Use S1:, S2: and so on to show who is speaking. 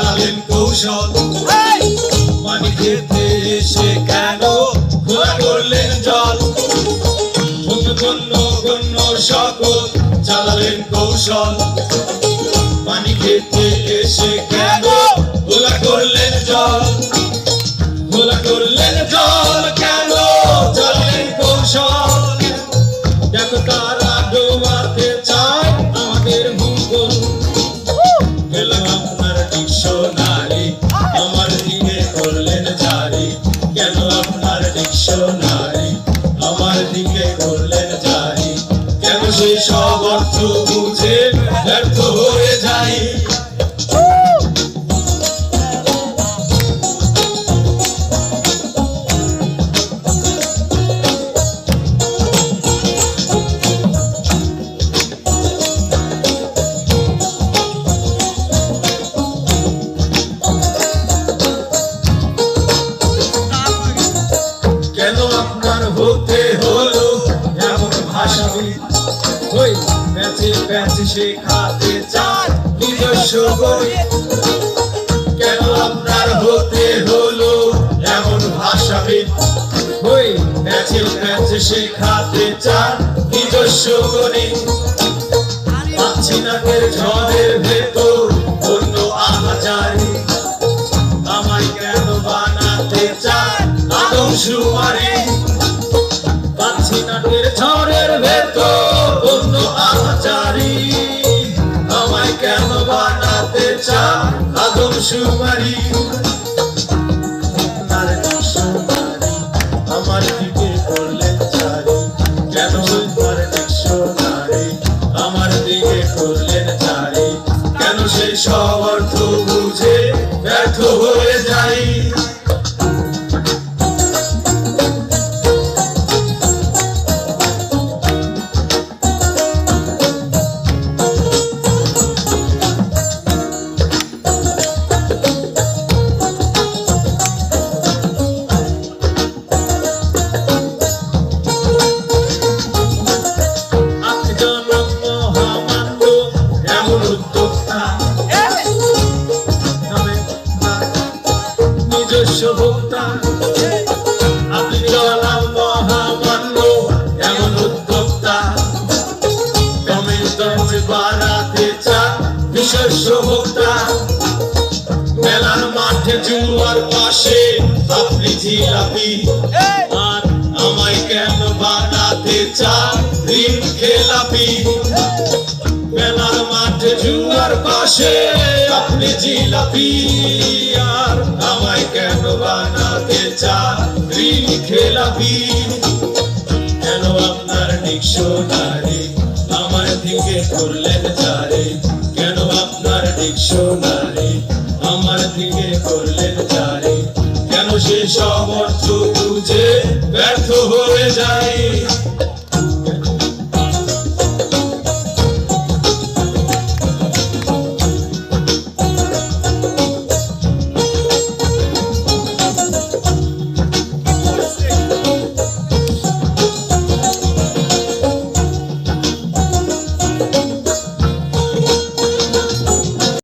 S1: সাজালেন কৌশল। মানি খেতে এসে কেন ঘোড়া করলেন জল? গণ্য গণ্য সকল চালালেন কৌশল। পানি খেতে এসে কেন ঘোলা করলেন জল? ঘোলা করলেন জল কেন চালালেন কৌশল? দেখো আপনার আমার দিকে করলেন জারি কেন সে সব অর্থ ওই প্যাচে প্যাচে শেখাতে চায় নিজস্ব বই। কেন আপনার হতে হলো এমন ভাষাবিদ? ওই প্যাচে প্যাচে শেখাতে চায় নিজস্ব গণিত পাচ্ছি নাকের ঝড়ের ভেতর অন্য আহাজারি। আমায় কেন বানাতে চায় আদম সুমারি আদম সুমারি আপনার আমার দিকে করলেন চারি। কেন আমার দিকে করলেন চারি। কেন সেই সব অর্থ বুঝে ব্যর্থ হয়ে যাই? নিজস্ব ভোক্তা মেলার মাঠে জুয়ার পাশে আপনি জিলাপি আর আমায় কেন বানাতে চান ঋণ খেলাপি? মেলার মাঠে জুয়ার পাশে আপনি জিলাপি আর আমায় কেন বানাতে চান ঋণ খেলাপি? কেন আপনার ডিকশনারি আমার দিকে করলেন আপনার ডিকশনারি আমার দিকে করলেন জারে কেন সে সমর্থ বুঝে ব্যর্থ হয়ে যায়?